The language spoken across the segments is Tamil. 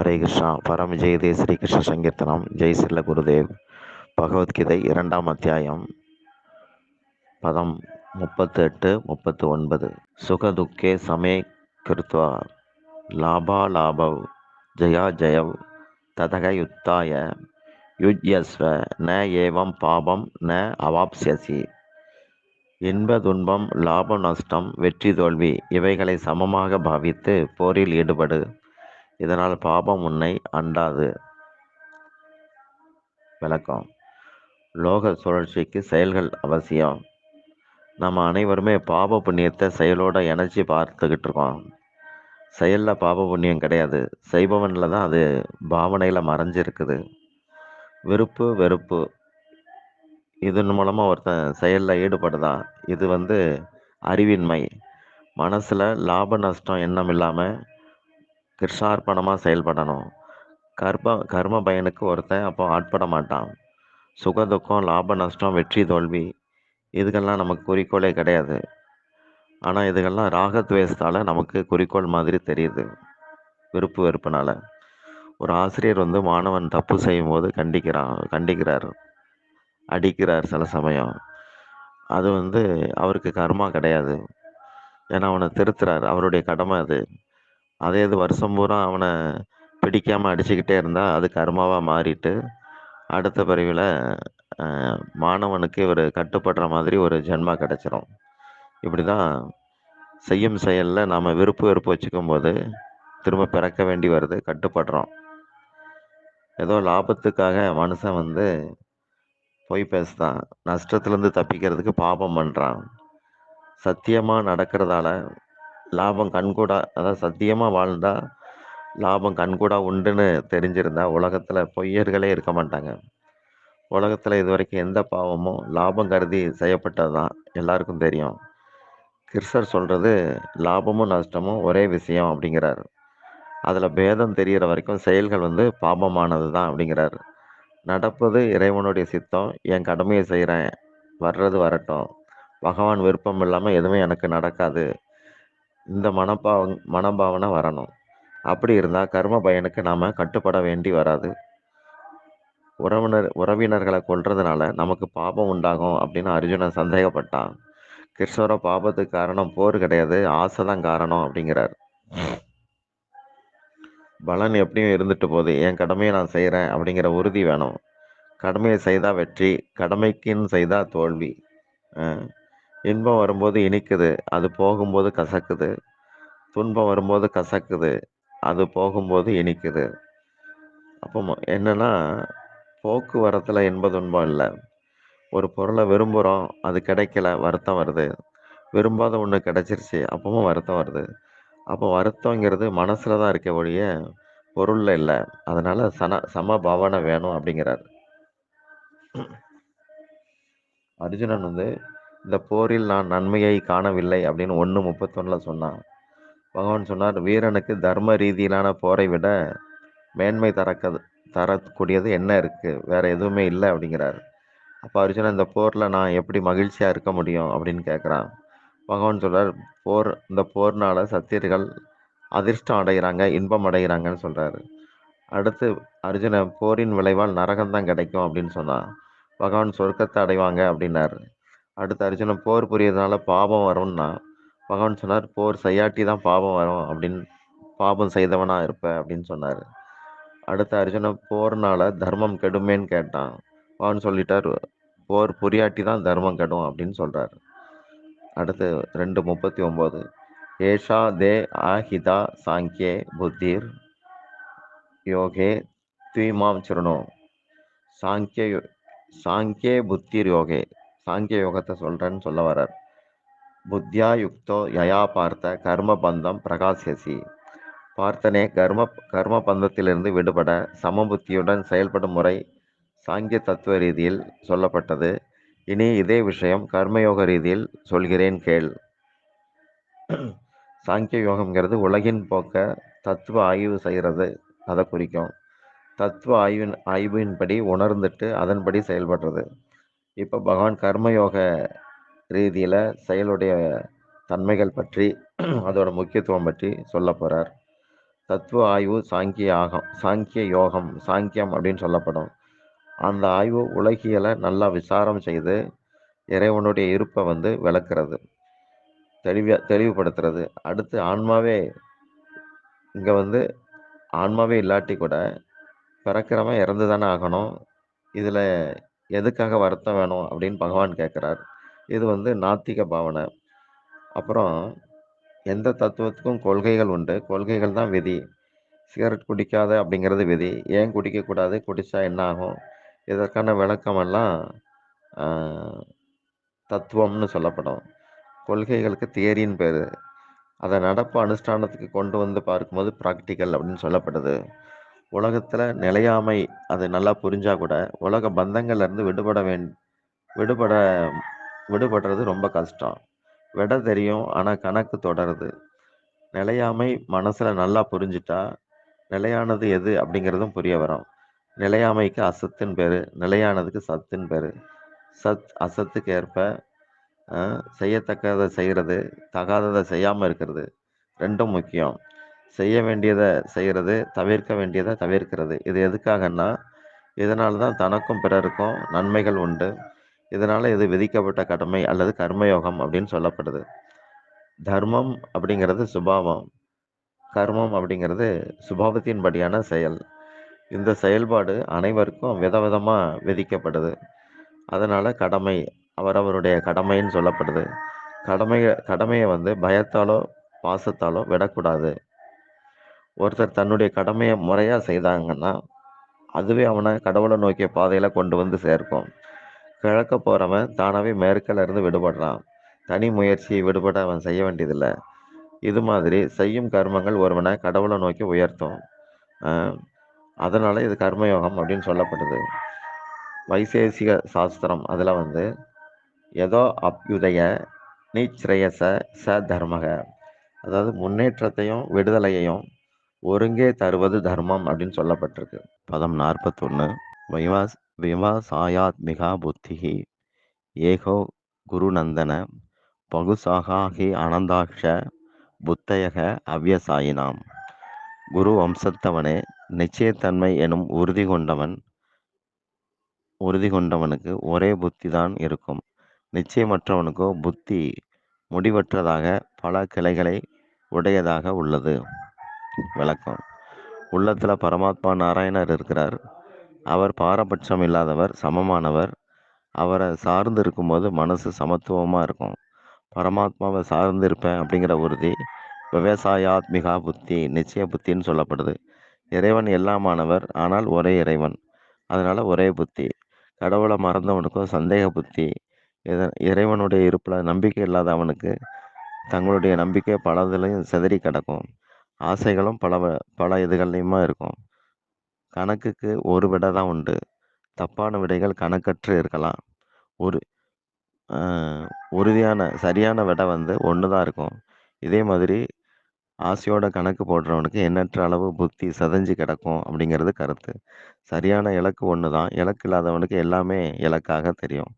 ஹரே கிருஷ்ணா. பரம் ஜெயதே ஸ்ரீ கிருஷ்ண சங்கீர்த்தனம். ஜெய் சில்ல குருதேவ். பகவத்கீதை இரண்டாம் அத்தியாயம். பதம் முப்பத்தெட்டு முப்பத்து ஒன்பது சுகதுக்கே சமே கிருத்வா. லாபாலாபவ் ஜயா ஜயவ். ததக யுத்தாய யுஜ்யஸ்வ. ந ஏவம் பாபம். ந அவாப்சியசி இன்ப துன்பம் லாப நஷ்டம் வெற்றி தோல்வி. இவைகளை சமமாக பாவித்து போரில் ஈடுபடு. இதனால் பாபம் உன்னை அண்டாது. விளக்கம். லோக சுழற்சிக்கு செயல்கள் அவசியம். நம்ம அனைவருமே பாப புண்ணியத்தை செயலோட இணைச்சி பார்த்துக்கிட்டு இருக்கோம். செயலில் பாப புண்ணியம் கிடையாது. செய்பவனில் தான் அது பாவனையில் மறைஞ்சிருக்குது. விருப்பு வெறுப்பு. இதன் மூலமாக ஒருத்தன் செயலில் ஈடுபடுதான் இது வந்து அறிவின்மை. மனசில் லாப நஷ்டம் எண்ணம் இல்லாமல் கிருஷ்ணார்ப்பணமாக செயல்படணும். கர்ம கர்ம பயனுக்கு ஒருத்தன் அப்போ ஆட்பட மாட்டான். சுக துக்கம் லாப நஷ்டம் வெற்றி தோல்வி இதுக்கெல்லாம் நமக்கு குறிக்கோளே கிடையாது. ஆனால் இதுக்கெல்லாம் ராகத்வேஷத்தால் நமக்கு குறிக்கோள் மாதிரி தெரியுது. விருப்பு வெறுப்புனால். ஒரு ஆசிரியர் வந்து மாணவன் தப்பு செய்யும்போது கண்டிக்கிறான் கண்டிக்கிறார். அடிக்கிறார் சில சமயம். அது வந்து அவருக்கு கர்மா கிடையாது. ஏன்னா அவனை திருத்துறார். அவருடைய கடமை அது. அதே இது வருஷம் பூரா அவனை பிடிக்காமல் அடிச்சுக்கிட்டே இருந்தால் அது கர்மாவாக மாறிட்டு அடுத்த பிரிவில் மாணவனுக்கு இவர் கட்டுப்படுற மாதிரி ஒரு ஜென்மா கிடச்சிரும். இப்படி தான் செய்யும் செயலில் நாம் விருப்பு வெறுப்பு வச்சுக்கும் போது திரும்ப பிறக்க வேண்டி வருது கட்டுப்படுறோம். ஏதோ லாபத்துக்காக மனுஷன் வந்து பொய் பேசுதான் நஷ்டத்துலேருந்து தப்பிக்கிறதுக்கு பாபம் பண்ணுறான் சத்தியமாக நடக்கிறதால லாபம் கண்கூடா அதாவது சத்தியமாக வாழ்ந்தா லாபம் கண்கூடா உண்டுன்னு தெரிஞ்சிருந்தா உலகத்தில் பொய்யர்களே இருக்க மாட்டாங்க. உலகத்தில் இது வரைக்கும் எந்த பாவமும் லாபம் கருதி செய்யப்பட்டது தான் எல்லாருக்கும் தெரியும். கிருஷ்ணர் சொல்கிறது லாபமும் நஷ்டமும் ஒரே விஷயம் அப்படிங்கிறார். அதில் பேதம் தெரிகிற வரைக்கும் செயல்கள் வந்து பாபமானது தான் அப்படிங்கிறார். நடப்பது இறைவனுடைய சித்தம் என் கடமையை செய்கிறேன் வர்றது வரட்டும். பகவான் விருப்பம் இல்லாமல் எதுவுமே எனக்கு நடக்காது. இந்த மனப்பாவ மனபாவனை வரணும். அப்படி இருந்தால் கர்ம பயனுக்கு நாம் கட்டுப்பட வேண்டி வராது. உறவினர் உறவினர்களை கொல்றதுனால நமக்கு பாபம் உண்டாகும் அப்படின்னு அர்ஜுனன் சந்தேகப்பட்டான். கிருஷ்ணரோ பாபத்துக்கு காரணம் போர் கிடையாது ஆசை தான் காரணம் அப்படிங்கிறார். பலன் எப்படியும் இருந்துட்டு போகுது என் கடமையை நான் செய்கிறேன் அப்படிங்கிற உறுதி வேணும். கடமையை செய்தால் வெற்றி கடமைக்குன்னு செய்தால் தோல்வி. இன்பம் வரும்போது இனிக்குது அது போகும்போது கசக்குது. துன்பம் வரும்போது கசக்குது அது போகும்போது இனிக்குது. அப்போ என்னென்னா போக்குவரத்தில் இன்ப துன்பம் இல்லை. ஒரு பொருளை விரும்புகிறோம் அது கிடைக்கல வருத்தம் வருது. விரும்பாத ஒன்று கிடைச்சிருச்சு அப்பவும் வருத்தம் வருது. அப்போ வருத்தங்கிறது மனசில் தான் இருக்க ஒழிய பொருளில் இல்லை. அதனால் சன சம பாவனை வேணும் அப்படிங்கிறார். அர்ஜுனன் வந்து இந்த போரில் நான் நன்மையை காணவில்லை அப்படின்னு ஒன்று முப்பத்தொன்னில் சொன்னான். பகவான் சொன்னார் வீரனுக்கு தர்ம ரீதியிலான போரை விட மேன்மை தரக்க தரக்கூடியது என்ன இருக்குது வேறு எதுவுமே இல்லை அப்படிங்கிறார். அப்போ அர்ஜுனன் இந்த போரில் நான் எப்படி மகிழ்ச்சியாக இருக்க முடியும்? அப்படின்னு கேட்குறான் பகவான் சொல்கிறார் போர் இந்த போர்னால் சத்தியர்கள் அதிர்ஷ்டம் அடைகிறாங்க இன்பம் அடைகிறாங்கன்னு சொல்கிறாரு அடுத்து அர்ஜுன போரின் விளைவால் நரகம்தான் கிடைக்கும் அப்படின்னு சொன்னான். பகவான் சொர்க்கத்தை அடைவாங்க அப்படின்னாரு. அடுத்து அர்ஜுனன் போர் புரியறதுனால பாபம் வரும்னா பகவான் சொன்னார் போர் செய்யாட்டி தான் பாபம் வரும் அப்படின்னு பாபம் செய்தவனாக இருப்ப அப்படின்னு சொன்னார். அடுத்து அர்ஜுனன் போர்னால தர்மம் கெடுமேன்னு கேட்டான். பகவான் சொல்லிட்டார் போர் புரியாட்டி தான் தர்மம் கெடும் அப்படின்னு சொல்கிறார் அடுத்து ரெண்டு முப்பத்தி ஒம்பது ஏஷா தே ஆஹிதா சாங்கியே புத்திர் யோகே துய்மாம் சுருணோ. சாங்கிய சாங்கியே புத்திர் யோகே. சாங்கிய யோகத்தை சொல்கிறேன்னு சொல்ல வரார் புத்தியா யுக்தோ யயா பார்த்த கர்ம பந்தம் பிரகாசியசி. பார்த்தனே கர்ம கர்ம பந்தத்திலிருந்து விடுபட சமபுத்தியுடன் செயல்படும் முறை சாங்கிய தத்துவ ரீதியில் சொல்லப்பட்டது. இனி இதே விஷயம் கர்மயோக ரீதியில் சொல்கிறேன் கேள். சாங்கிய யோகம்ங்கிறது உலகின் போக்க தத்துவ ஆய்வு செய்கிறது. அதை குறிக்கும். தத்துவ ஆய்வின் ஆய்வின்படி உணர்ந்துட்டு அதன்படி செயல்படுறது. இப்போ பகவான் கர்மயோக ரீதியில் செயலுடைய தன்மைகள் பற்றி அதோட முக்கியத்துவம் பற்றி சொல்ல போகிறார் தத்துவ ஆய்வு சாங்கிய ஆகம் சாங்கிய யோகம் சாங்கியம் அப்படின்னு சொல்லப்படும். அந்த ஆய்வு உலகியலை நல்லா விசாரம் செய்து இறைவனுடைய இருப்பை வந்து விளக்குறது தெளிவ தெளிவுபடுத்துறது. அடுத்து ஆன்மாவே இங்கே வந்து ஆன்மாவே இல்லாட்டி கூட பிறக்கிறவன் இறந்து தானே ஆகணும். இதில் எதுக்காக வருத்தம் வேணும் அப்படின்னு பகவான் கேட்குறார். இது வந்து நாத்திக பாவனை. அப்புறம் எந்த தத்துவத்துக்கும் கொள்கைகள் உண்டு. கொள்கைகள் தான் விதி. சிகரெட் குடிக்காத அப்படிங்கிறது விதி. ஏன் குடிக்கக்கூடாது? குடித்தா என்ன ஆகும்? இதற்கான விளக்கமெல்லாம் தத்துவம்னு சொல்லப்படும். கொள்கைகளுக்கு தியரின்னு பேர். அதை நடப்பு அனுஷ்டானத்துக்கு கொண்டு வந்து பார்க்கும்போது ப்ராக்டிக்கல் அப்படின்னு சொல்லப்படுது. உலகத்தில் நிலையாமை அது நல்லா புரிஞ்சால் கூட உலக பந்தங்கள்லேருந்து விடுபட வேண் விடுபட விடுபடுறது ரொம்ப கஷ்டம். விட தெரியும் ஆனால் கணக்கு தொடருது. நிலையாமை மனசில் நல்லா புரிஞ்சிட்டா நிலையானது எது அப்படிங்கிறதும் புரிய வரும். நிலையாமைக்கு அசத்துன்னு பேர் நிலையானதுக்கு சத்துன்னு பேர். சத் அசத்துக்கு ஏற்ப செய்யத்தக்கதை செய்கிறது தகாததை செய்யாமல் இருக்கிறது ரெண்டும் முக்கியம். செய்ய வேண்டியதை செய்கிறது தவிர்க்க வேண்டியதை தவிர்க்கிறது. இது எதுக்காகன்னா இதனால தான் தனக்கும் பிறருக்கும் நன்மைகள் உண்டு. இதனால் இது விதிக்கப்பட்ட கடமை அல்லது கர்மயோகம் அப்படின்னு சொல்லப்படுது. தர்மம் அப்படிங்கிறது சுபாவம். கர்மம் அப்படிங்கிறது சுபாவத்தின்படியான செயல். இந்த செயல்பாடு அனைவருக்கும் விதவிதமாக விதிக்கப்படுது. அதனால் கடமை அவரவருடைய கடமைன்னு சொல்லப்படுது. கடமை கடமையை வந்து பயத்தாலோ பாசத்தாலோ விடக்கூடாது. ஒருத்தர் தன்னுடைய கடமையை முறையாக செய்தாங்கன்னா அதுவே அவனை கடவுளை நோக்கிய பாதையில் கொண்டு வந்து சேர்க்கும். கிழக்க போகிறவன் தானாகவே மேற்கில் இருந்து விடுபடுறான். தனி முயற்சியை விடுபட அவன் செய்ய வேண்டியதில்லை. இது மாதிரி செய்யும் கர்மங்கள் ஒருவனை கடவுளை நோக்கி உயர்த்தும். அதனால் இது கர்மயோகம் அப்படின்னு சொல்லப்படுது. வைசேசிக சாஸ்திரம் அதில் வந்து ஏதோ அப்யுதய நீச்ரேயச ச தர்மக. அதாவது முன்னேற்றத்தையும் விடுதலையையும் ஒருங்கே தருவது தர்மம் அப்படின்னு சொல்லப்பட்டிருக்கு. பதம் நாற்பத்தொன்று விவாஸ் விவசாயாத்மிகா புத்திஹி. ஏகோ குருநந்தன. பகுசாகாகி அனந்தாக்ஷ. புத்தயக அவ்யசாயினாம். குரு வம்சத்தவனே நிச்சயத்தன்மை எனும் உறுதி கொண்டவன் உறுதி கொண்டவனுக்கு ஒரே புத்தி தான் இருக்கும். நிச்சயமற்றவனுக்கோ புத்தி முடிவற்றதாக பல கிளைகளை உடையதாக உள்ளது. விளக்கம் உள்ளத்தில் பரமாத்மா நாராயணர் இருக்கிறார். அவர் பாரபட்சம் இல்லாதவர் சமமானவர். அவரை சார்ந்து இருக்கும்போது மனசு சமத்துவமாக இருக்கும். பரமாத்மாவை சார்ந்து இருப்பேன் அப்படிங்கிற உறுதி விவசாயாத்மிகா புத்தி நிச்சய புத்தின்னு சொல்லப்படுது. இறைவன் எல்லாமானவர் ஆனால் ஒரே இறைவன். அதனால் ஒரே புத்தி. கடவுளை மறந்தவனுக்கும் சந்தேக புத்தி. இறைவனுடைய இருப்பில் நம்பிக்கை இல்லாதவனுக்கு தங்களுடைய நம்பிக்கை பலதிலையும் சிதறி கிடக்கும். ஆசைகளும் பல வ- பல இதுகள்லையுமா இருக்கும். கணக்குக்கு ஒரு விடை தான் உண்டு. தப்பான விடைகள் கணக்கற்று இருக்கலாம். ஒரு உறுதியான சரியான விடை வந்து ஒன்று தான் இருக்கும். இதே மாதிரி ஆசையோட கணக்கு போடுறவனுக்கு எண்ணற்ற அளவு புத்தி சதஞ்சு கிடக்கும் அப்படிங்கிறது கருத்து. சரியான இலக்கு ஒன்று தான். இலக்கு இல்லாதவனுக்கு எல்லாமே இலக்காக தெரியும்.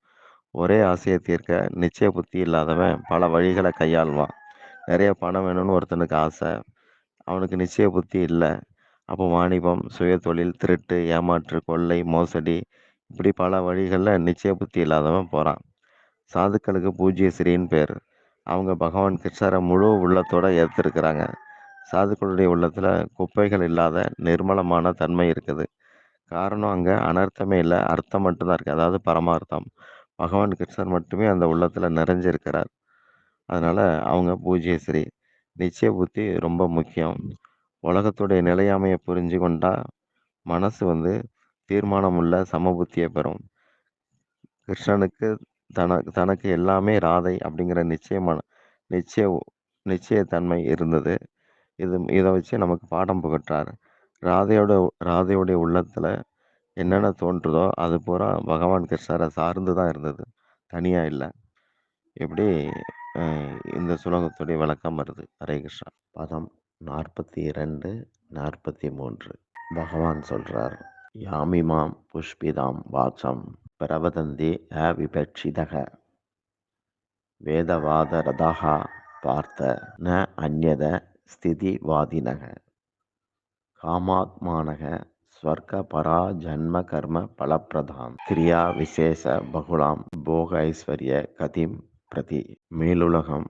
ஒரே ஆசையை தீர்க்க நிச்சய புத்தி இல்லாதவன் பல வழிகளை கையாள்வான். நிறைய பணம் வேணும்னு ஒருத்தனுக்கு ஆசை. அவனுக்கு நிச்சய புத்தி இல்லை. அப்போ வாணிபம் சுயதொழில் திருட்டு ஏமாற்று கொள்ளை மோசடி இப்படி பல வழிகளில் நிச்சய புத்தி இல்லாதவன் போகிறான் சாதுக்களுக்கு பூஜ்ய ஸ்ரீன்னு பேர். அவங்க பகவான் கிருஷ்ணரை முழு உள்ளத்தோடு ஏற்றிருக்கிறாங்க சாதுக்களுடைய உள்ளத்தில் குப்பைகள் இல்லாத நிர்மலமான தன்மை இருக்குது. காரணம் அங்கே அனர்த்தமே இல்லை அர்த்தம் மட்டும்தான் இருக்குது அதாவது பரமார்த்தம். பகவான் கிருஷ்ணர் மட்டுமே அந்த உள்ளத்தில் நிறைஞ்சிருக்கிறார். அதனால் அவங்க பூஜ்ய ஸ்ரீ. நிச்சய புத்தி ரொம்ப முக்கியம். உலகத்துடைய நிலையாமையை புரிஞ்சு கொண்டா மனசு வந்து தீர்மானமுள்ள சமபுத்தியை பெறும். கிருஷ்ணனுக்கு தன தனக்கு எல்லாமே ராதை அப்படிங்கிற நிச்சயமான நிச்சய நிச்சயத்தன்மை இருந்தது. இது இதை வச்சு நமக்கு பாடம் புகட்டுறார் ராதையோட ராதையோடைய உள்ளத்தில் என்னென்ன தோன்றுதோ அது பூரா பகவான் கிருஷ்ணரை சார்ந்து தான் இருந்தது. தனியாக இல்லை. இப்படி இந்த சுலோகத்துடைய விளக்கம் வருது. ஹரே கிருஷ்ணா. பதம் நாற்பத்தி இரண்டு நாற்பத்தி மூன்று. பகவான் சொல்றார் யாமிமாம் புஷ்பிதாம் வாச்சம் பிரவதந்தி அவிபட்சிதக. வேதவாதரதா பார்த்த ந அந்யத ஸ்திதிவாதினக. காமாத்மானக ஸ்வர்க்க பரா ஜன்ம கர்ம பலப்பிரதாம். கிரியா விசேஷ பகுலாம் போக ஐஸ்வர்ய கதிம் பிரதி மேலுலகம்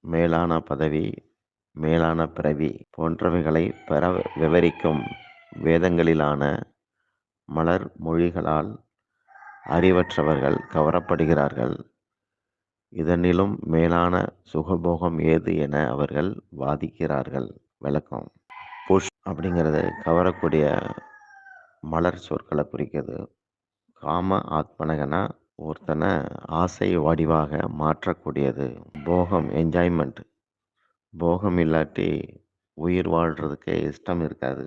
மேலான பதவி மேலான பிறவி போன்றவைகளை பெற விவரிக்கும் வேதங்களிலான மலர் மொழிகளால் அறிவற்றவர்கள் கவரப்படுகிறார்கள். இதனிலும் மேலான சுகபோகம் ஏது என அவர்கள் வாதிக்கிறார்கள். விளக்கம். புஷ் அப்படிங்கிறது கவரக்கூடிய மலர் சொற்களை குறிக்கிறது. காம ஆத்மனகனா ஒருத்தனை ஆசை வடிவாக மாற்றக்கூடியது. போகம் என்ஜாய்மெண்ட் போகம் இல்லாட்டி உயிர் வாழ்கிறதுக்கே இஷ்டம் இருக்காது.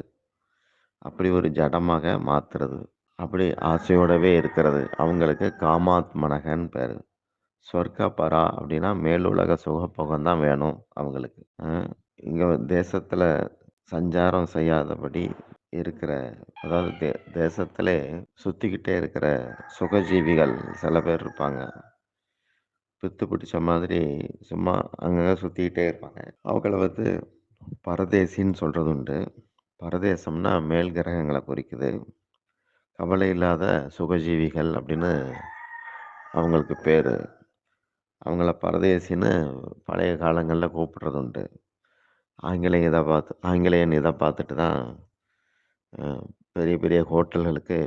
அப்படி ஒரு ஜடமாக மாற்றுறது அப்படி ஆசையோடவே இருக்கிறது. அவங்களுக்கு காமாத்மனகன் பேர். சொர்க்க பரா அப்படின்னா மேலுலக சுகப்போகம் தான் வேணும் அவங்களுக்கு. இங்கே தேசத்தில் சஞ்சாரம் செய்யாதபடி இருக்கிற அதாவது தே தேசத்திலே சுற்றிக்கிட்டே இருக்கிற சுகஜீவிகள் சில பேர் இருப்பாங்க. பித்து பிடிச்ச மாதிரி சும்மா அங்கங்கே சுற்றிக்கிட்டே இருப்பாங்க. அவங்கள வந்து பரதேசின்னு சொல்கிறது உண்டு. பரதேசம்னா மேல் கிரகங்களை குறிக்குது. கவலை இல்லாத சுகஜீவிகள் அப்படின்னு அவங்களுக்கு பேர். அவங்கள பரதேசின்னு பழைய காலங்களில் கூப்பிடுறது உண்டு. ஆங்கிலேய இதை பார்த்து ஆங்கிலேயன் இதை பார்த்துட்டு தான் பெரிய பெரிய ஹோட்டல்களுக்கு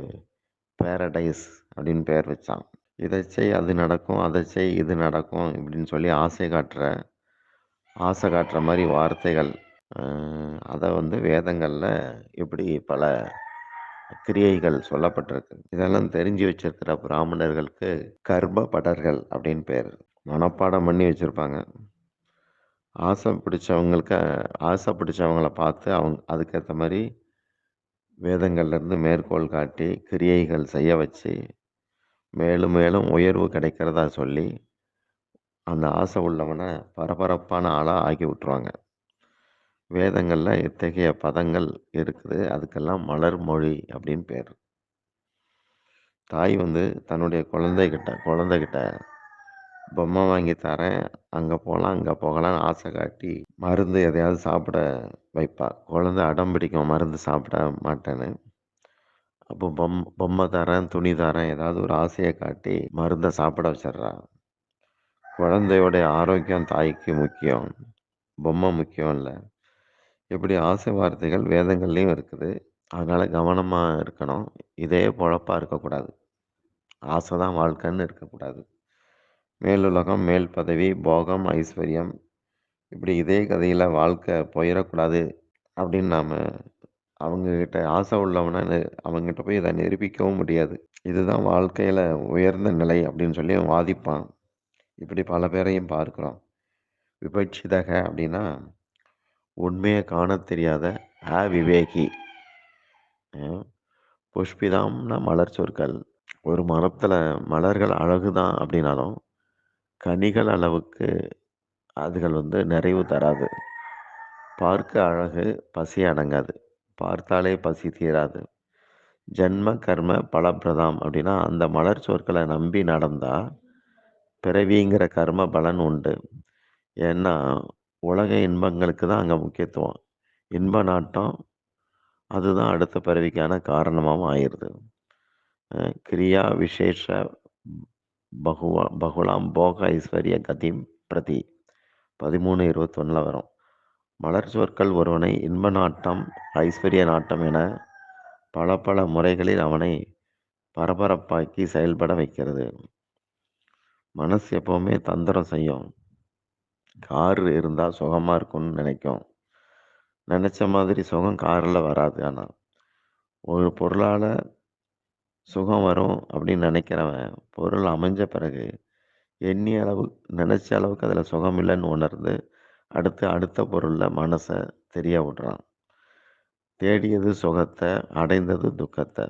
பேரடைஸ் அப்படின்னு பேர் வச்சான் இதை செய் அது நடக்கும் அதை செய் இது நடக்கும் இப்படின்னு சொல்லி ஆசை காட்டுற ஆசை காட்டுற மாதிரி வார்த்தைகள். அதை வந்து வேதங்களில் இப்படி பல கிரியைகள் சொல்லப்பட்டிருக்கு. இதெல்லாம் தெரிஞ்சு வச்சிருக்கிற பிராமணர்களுக்கு கர்ப்ப படர்கள் அப்படின்னு பேர். மனப்பாடம் பண்ணி வச்சுருப்பாங்க. ஆசை பிடிச்சவங்களுக்கு ஆசை பிடிச்சவங்கள பார்த்து அவங்க அதுக்கேற்ற மாதிரி வேதங்கள்லேருந்து மேற்கோள் காட்டி கிரியைகள் செய்ய வச்சு மேலும் மேலும் உயர்வு கிடைக்கிறதா சொல்லி அந்த ஆசை உள்ளவனை பரபரப்பான ஆளாக ஆக்கி விட்ருவாங்க வேதங்களில் இத்தகைய பதங்கள் இருக்குது. அதுக்கெல்லாம் மலர் மொழி அப்படின்னு பேர். தாய் வந்து தன்னுடைய குழந்தைகிட்ட குழந்தைகிட்ட பொம்மை வாங்கி தரேன். அங்கே போகலாம் அங்கே போகலான்னு ஆசை காட்டி மருந்து எதையாவது சாப்பிட வைப்பா. குழந்தை அடம் பிடிக்கும் மருந்து சாப்பிட மாட்டேன்னு. அப்போ பொம் பொம்மை தரேன் துணி தரேன் ஏதாவது ஒரு ஆசையை காட்டி மருந்தை சாப்பிட வச்சிட்றா. குழந்தையோடைய ஆரோக்கியம் தாய்க்கு முக்கியம். பொம்மை முக்கியம் இல்லை. இப்படி ஆசை வார்த்தைகள் வேதங்கள்லேயும் இருக்குது. அதனால் கவனமாக இருக்கணும். இதே பொழப்பாக இருக்கக்கூடாது. ஆசை தான் வாழ்க்கைன்னு இருக்கக்கூடாது. மேலுலகம் மேல் பதவி போகம் ஐஸ்வர்யம். இப்படி இதே கதையில் வாழ்க்கை போயிடக்கூடாது அப்படின்னு நாம் அவங்கக்கிட்ட ஆசை உள்ளவன அவங்ககிட்ட போய் இதை நிரூபிக்கவும் முடியாது. இதுதான் வாழ்க்கையில் உயர்ந்த நிலை அப்படின்னு சொல்லி வாதிப்பான். இப்படி பல பேரையும் பார்க்குறோம். விபட்சிதக அப்படின்னா உண்மையை காண தெரியாத அ விவேகி புஷ்பிதாம்னா மலர் சொற்கள். ஒரு மரத்தில் மலர்கள் அழகு தான் அப்படின்னாலும் கனிகள் அளவுக்கு அதுகள் வந்து நிறைவு தராது. பார்க்க அழகு பசி அடங்காது. பார்த்தாலே பசி தீராது. ஜென்ம கர்ம பலப்பிரதாம் அப்படின்னா அந்த மலர் சொற்களை நம்பி நடந்தால் பிறவிங்கிற கர்ம பலன் உண்டு. ஏன்னா உலக இன்பங்களுக்கு தான் அங்கே முக்கியத்துவம். இன்ப நாட்டம் அதுதான் அடுத்த பிறவிக்கான காரணமாகவும் ஆயிடுது. கிரியா விசேஷ பகுவா பகுலாம் போக ஐஸ்வர்ய கதிம் பிரதி. பதிமூணு இருபத்தொன்னில் வரும். மலர் சொற்கள் ஒருவனை இன்ப நாட்டம் ஐஸ்வர்ய நாட்டம் என பல பல முறைகளில் அவனை பரபரப்பாக்கி செயல்பட வைக்கிறது. மனசு எப்போவுமே தந்திரம் செய்யும். கார் இருந்தால் சுகமாக இருக்கும்னு நினைக்கும். நினச்ச மாதிரி சுகம் காரில் வராது ஆனால் ஒரு பொருளால் சுகம் வரும் அப்படின்னு நினைக்கிறவன் பொருள் அமைஞ்ச பிறகு எண்ணிய அளவு நினச்ச அளவுக்கு அதில் சுகம் இல்லைன்னு உணர்ந்து அடுத்து அடுத்த பொருளில் மனசை தெரிய விடுறான். தேடியது சுகத்தை அடைந்தது துக்கத்தை.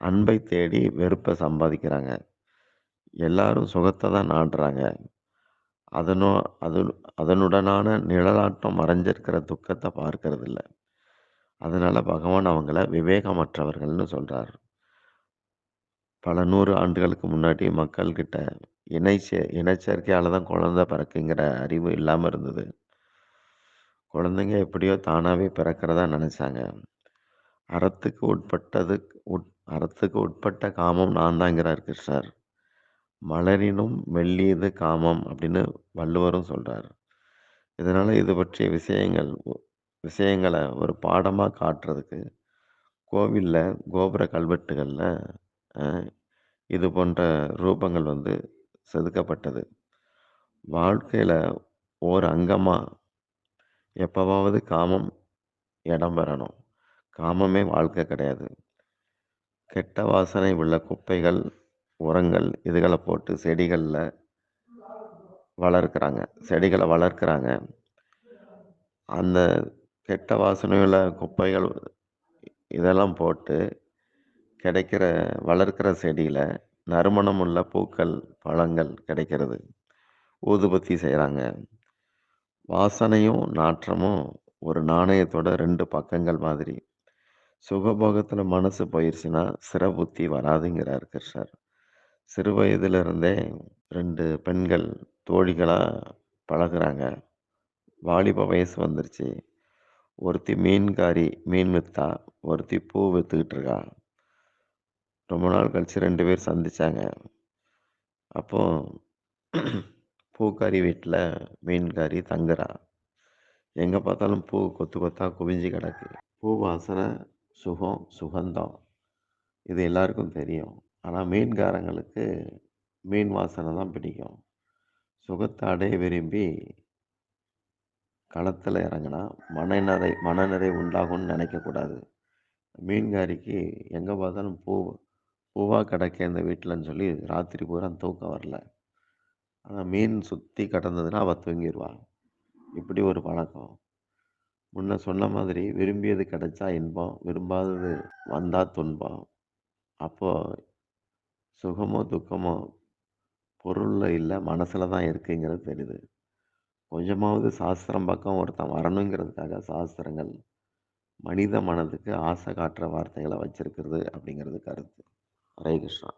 அன்பை தேடி வெறுப்பை சம்பாதிக்கிறாங்க. எல்லாரும் சுகத்தை தான் நாடுறாங்க அதனோ அது அதனுடனான நிழலாட்டம் மறைஞ்சிருக்கிற துக்கத்தை பார்க்கறதில்ல. அதனால் பகவான் அவங்கள விவேகமற்றவர்கள்னு சொல்கிறார் பல நூறு ஆண்டுகளுக்கு முன்னாடி மக்கள்கிட்ட இணை சே இனச்சேர்க்கையால் தான் குழந்த பிறக்குங்கிற அறிவு இல்லாமல் இருந்தது. குழந்தைங்க எப்படியோ தானாகவே பிறக்கிறதா நினச்சாங்க. அறத்துக்கு உட்பட்டது உட் அறத்துக்கு உட்பட்ட காமம் நான் தாங்கிறார் கிருஷ்ணர் மலரினும் மெல்லியது காமம் அப்படின்னு வள்ளுவரும் சொல்கிறார் இதனால் இது பற்றிய விஷயங்கள் விஷயங்களை ஒரு பாடமாக காட்டுறதுக்கு கோவிலில் கோபுர கல்வெட்டுகளில் இது போன்ற ரூபங்கள் வந்து செதுக்கப்பட்டது. வாழ்க்கையில் ஒரு அங்கமாக எப்போவாவது காமம் இடம் பெறணும். காமமே வாழ்க்கை கிடையாது. கெட்ட வாசனை உள்ள குப்பைகள் உரங்கள் இதுகளை போட்டு செடிகளில் வளர்க்குறாங்க. செடிகளை வளர்க்குறாங்க. அந்த கெட்ட வாசனையுள்ள குப்பைகள் இதெல்லாம் போட்டு கிடைக்கிற வளர்க்கிற செடியில் நறுமணம் உள்ள பூக்கள் பழங்கள் கிடைக்கிறது. ஊதுபத்தி செய்கிறாங்க வாசனையும் நாற்றமும் ஒரு நாணயத்தோட ரெண்டு பக்கங்கள் மாதிரி. சுகபோகத்தில் மனசு போயிடுச்சுன்னா சிறபுத்தி வராதுங்கிறார் கிருஷ்ணர். சிறு வயதிலிருந்தே ரெண்டு பெண்கள் தோழிகளாக பழகுறாங்க. வாலிப வயசு வந்துருச்சு. ஒருத்தி மீன்காரி மீன் வித்தா ஒருத்தி பூ விற்றுக்கிட்டு இருக்கா. ரொம்ப நாள் கழித்து ரெண்டு பேர் சந்தித்தாங்க அப்போது பூக்காரி வீட்டில் மீன்காரி தங்குறா. எங்கே பார்த்தாலும் பூ கொத்து கொத்தாக குவிஞ்சு கிடக்கு. பூ வாசனை சுகம் சுகந்தம். இது எல்லாருக்கும் தெரியும். ஆனால் மீன்காரங்களுக்கு மீன் வாசனை தான் பிடிக்கும். சுகத்தை அடைய விரும்பி களத்தில் இறங்கினா மனநிறை மனநிறை உண்டாகும்னு நினைக்கக்கூடாது. மீன்காரிக்கு எங்கே பார்த்தாலும் பூ பூவாக கிடக்க இந்த வீட்டில்னு சொல்லி ராத்திரி பூரா தூக்கம் வரல. ஆனால் மீன் சுற்றி கடந்ததுன்னா அவள் தூங்கிடுவாள் இப்படி ஒரு பழக்கம். முன்ன சொன்ன மாதிரி விரும்பியது கிடைச்சா இன்பம் விரும்பாதது வந்தால் துன்பம். அப்போது சுகமோ துக்கமோ பொருளில் இல்லை மனசில் தான் இருக்குங்கிறது தெரியுது. கொஞ்சமாவது சாஸ்திரம் பக்கம் ஒருத்தன் வரணுங்கிறதுக்காக சாஸ்திரங்கள் மனித மனதுக்கு ஆசை காட்டுற வார்த்தைகளை வச்சிருக்கிறது அப்படிங்கிறது கருத்து. ஹரே கிருஷ்ணா